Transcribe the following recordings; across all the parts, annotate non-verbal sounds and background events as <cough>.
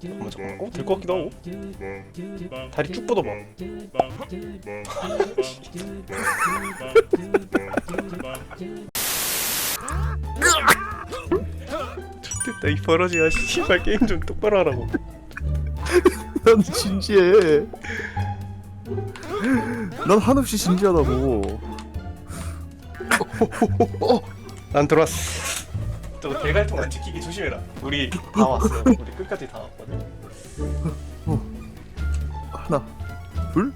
잠깐만 잠깐만 어? 될 것 같기도 하고 다리 쭉 뻗어봐 됐다 이 버러지야 씨발 게임 좀 똑바로 하라고 <laughs> 난 진지해. 난 한없이 진지하다고. 난 들어왔어 저거 대갈통 안 지키게 조심해라. 우리 다 왔어 우리 끝까지 다 왔거든. 하나, 둘.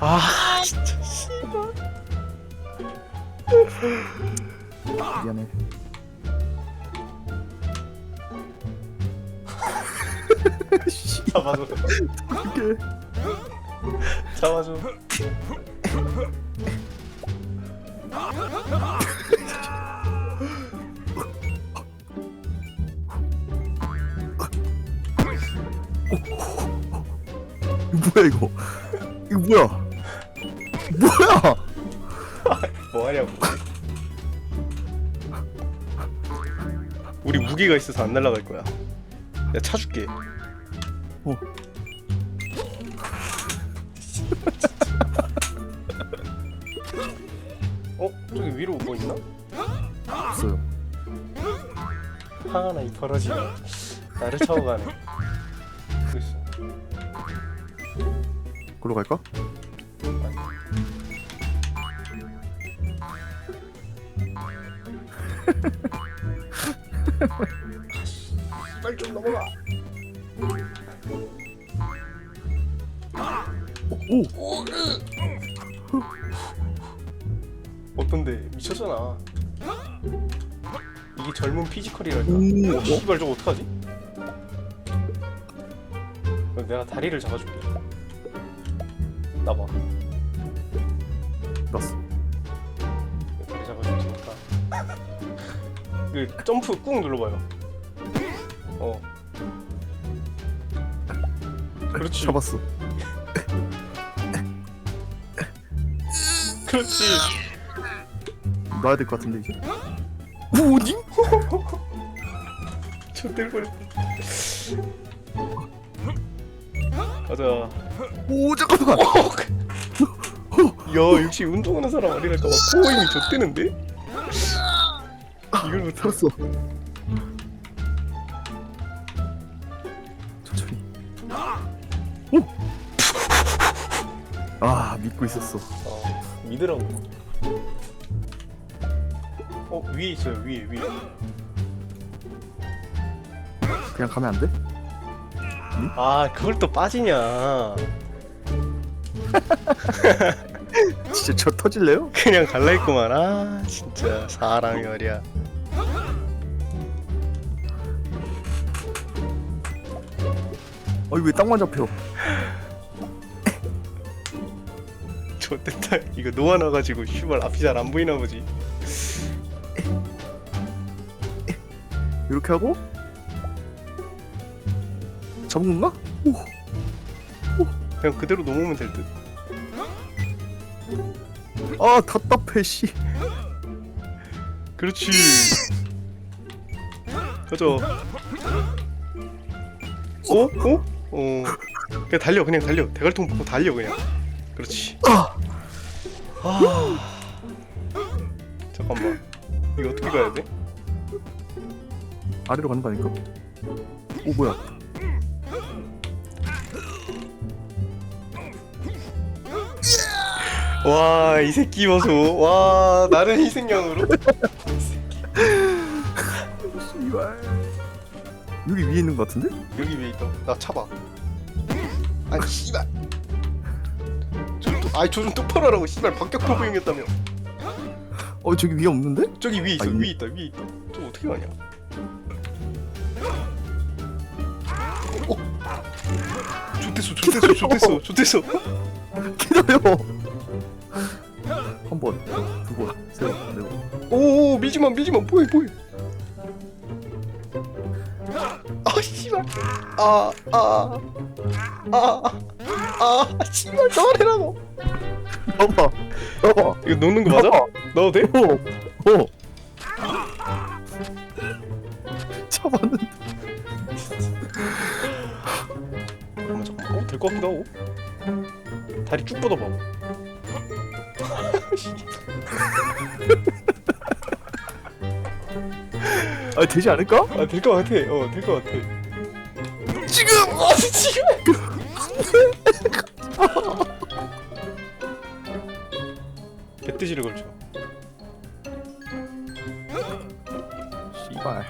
아 진짜 미안해. 씨, <laughs> 잡아줘. 이게 잡아줘 <laughs> 뭐야 이거? 이거 뭐야? 뭐야? 뭐 하냐고 우리 무기가 있어서 안 날아갈 거야 내가 차줄게 어. <laughs> 어? 저기 위로 뭐 있나? 없어요. 하나 이 버러지가 나를 차고 가네 걸로 갈까? 빨리 좀 넘어가 오, 어떤데 미쳤잖아 이게 젊은 피지컬이랄까 오, 어? 씨발 저거 어떡하지? 어, 내가 다리를 잡아줄게 나봐 났어. 다리 잡아줄 테니까 그 점프 꾹 눌러봐요 어 그렇지 잡았어. 그렇지 놔야 될 것 같은데 이제. <laughs> 뭐니? 좆될 뻔했다 가자 오 잠깐만. 야 역시 운동하는 사람 아니랄까 막 코어 힘이 좆되는데? 이걸 못 살았어. 천천히. 오. 아 믿고 있었어. 어, 믿으라고. 어 위에 있어요 위에 위에. 그냥 가면 안 돼? 아 그걸 또 빠지냐? <laughs> 진짜 저 터질래요? 그냥 갈라 했구만. 아 진짜 사람이 말이야. 어이 왜 땅만 잡혀? 좋됐다. 이거 놓아놔가지고 슈발 앞이 잘 안 보이나 보지. 이렇게 하고 잡은 건가? 오. 그냥 그대로 넘으면 될 듯. 아 답답해 씨. 그렇지. 가자. 어? 어? 어. 그냥 달려 그냥 달려. 대갈통 벗고 달려 그냥. 그렇지. 아. 아. 잠깐만. 이거 어떻게 가야 돼? 아래로 가는 거 아닌가? 오 뭐야? 와, 이 새끼 보소. 와, 나를 희생양으로. 씨발. <laughs> 여기 위에 있는 거 같은데? 여기 위에 있다. 나 차봐. 아, 씨발. 저, 아이, 저 좀 똑바로 하라고. 씨발, 박격 포부용했다며. 어 저기 위에 없는데? 저기 위에 있어. 아, 이- 위에 있다. 위에 있다. 저 어떻게 가냐? 어. 좋댔어. 좋댔어. 좋댔어. 좋댔어. 기다려. <laughs> 한 번, 두 번, 세 번, 네 번. 오, 밀지 마. 밀지 마. 뭐해, 뭐해. 아, 씨발. 아, 아. 아. 아, 씨발. 너래라고. 봐봐, 봐봐. 이거 놓는 거 맞아? 넣어도 돼? 오, 오. 잡았는데 잠깐만 잠깐만 어? 될것 같기도 하고 다리 쭉 뻗어봐 아 되지 않을까? 아 될 것 같아 어 될 것 같아 지금! 아 지금! 배뜨지를 걸쳐 씨발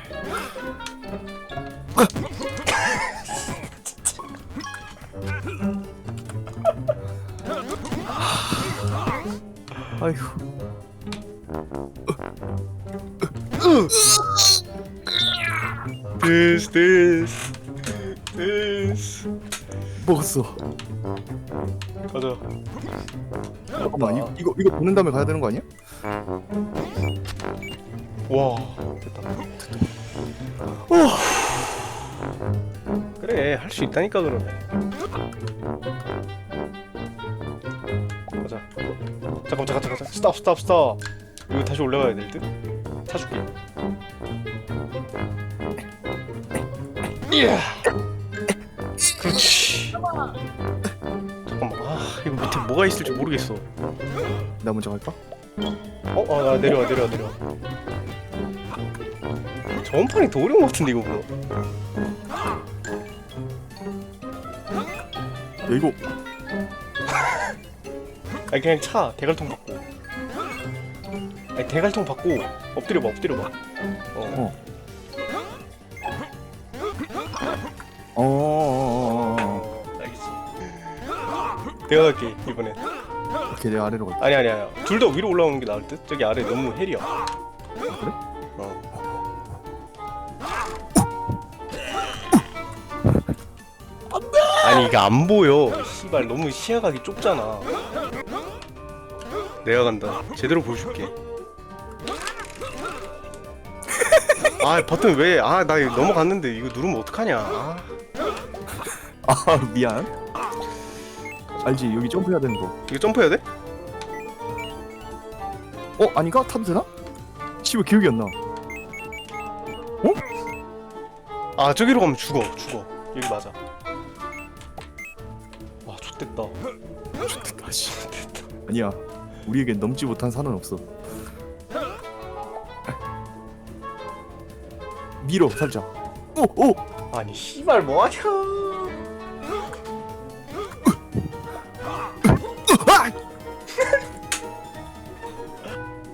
아이고. 데스 데스 데스 먹었어. 가자. 잠깐만 이거 이거, 이거 보는 다음에 가야 되는 거 아니야? 와. 됐다. 그래 할 수 있다니까 그러면 가자 잠깐 잠깐 잠깐 스탑 스탑 스탑. 이거 다시 올라가야 될듯? 타줄게. 이야. 그렇지. 잠깐만. 아 이거 밑에 뭐가 있을지 모르겠어. 나 먼저 갈까? 어? 아 나 내려와 내려와 내려와. 저번 판이 더 어려운 것 같은데 이거보다 야 이거 아니 그냥 차 대갈통 받고. 아니 대갈통 받고 엎드려봐 엎드려봐. 어. 어. 어... 어 알겠어. 내가 갈게 이번엔. 오케이 내가 아래로 갈게. 아니 아니 아니 둘 다 위로 올라오는 게 나을 듯? 저기 아래 너무 헬이야. 그래? 어. 아니 이게 안 보여. 씨발 너무 시야각이 좁잖아 내가 간다. 제대로 보여줄게. 아 버튼 왜 아 나 이거 넘어갔는데 이거 누르면 어떡하냐? 아, 아 <laughs> 미안. 알지? 여기 점프해야 되는 거. 이거 점프해야 돼? 어? 아닌가? 타도 되나? 씨발 기억이 안나. 아 저기로 가면 죽어. 죽어. 여기 맞아. 와 씨. 아니야 우리에겐 넘지 못한 산은 없어 밀어 살짝 오! 오! 아니 씨발 뭐하냐 아!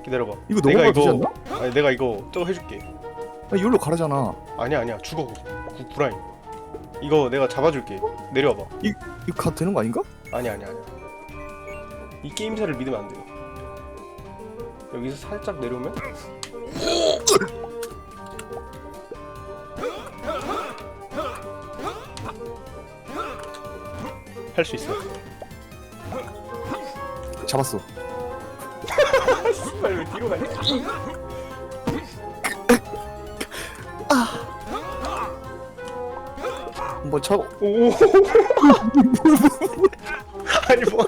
기다려봐 이거 내가 넘어가 되지 이거 않나? 아니 내가 이거 저거 해줄게 아 이걸로 가라잖아 아니야 아니야 죽어 구, 구라인 이거 내가 잡아줄게 내려와봐 이거 가도 되는 거 아닌가? 아니야 아니야 아니야 이 게임사를 믿으면 안 돼요. 여기서 살짝 내려오면? 할 수 있어 잡았어. 씨발 왜 뒤로 가냐? 한번 차고 오. <laughs> 아니 뭐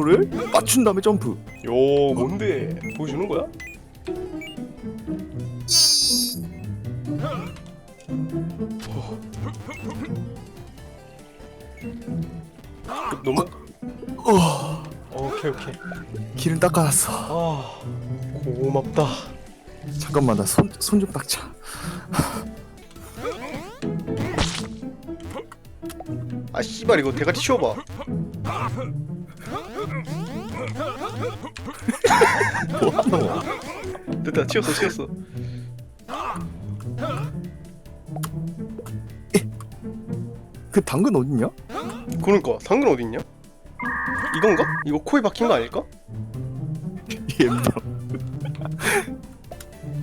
각도를 맞춘 다음에 점프. 요 뭔데? 보여주는 거야? 어. 너무 어, 오케이 오케이. 길은 닦아놨어. 아 고맙다. 잠깐만 나 손 손 좀 닦자. 아 씨발 이거 대가리 치워봐 뭐하노 됐다 치웠어 치웠어 그 당근 어딨냐? 그러니까 상근 어딨냐? 이건가? 이거 코에 박힌 거 아닐까? 엠당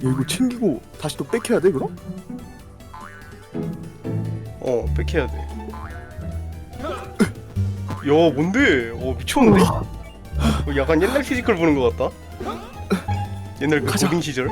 야 이거 챙기고 다시 또 뺏겨야 돼 그럼? 어 뺏해야 돼. 야 뭔데? 어 미쳤는데? 어, 약간 옛날 피지컬 보는 것 같다. 옛날 그 가자. 고딩 시절.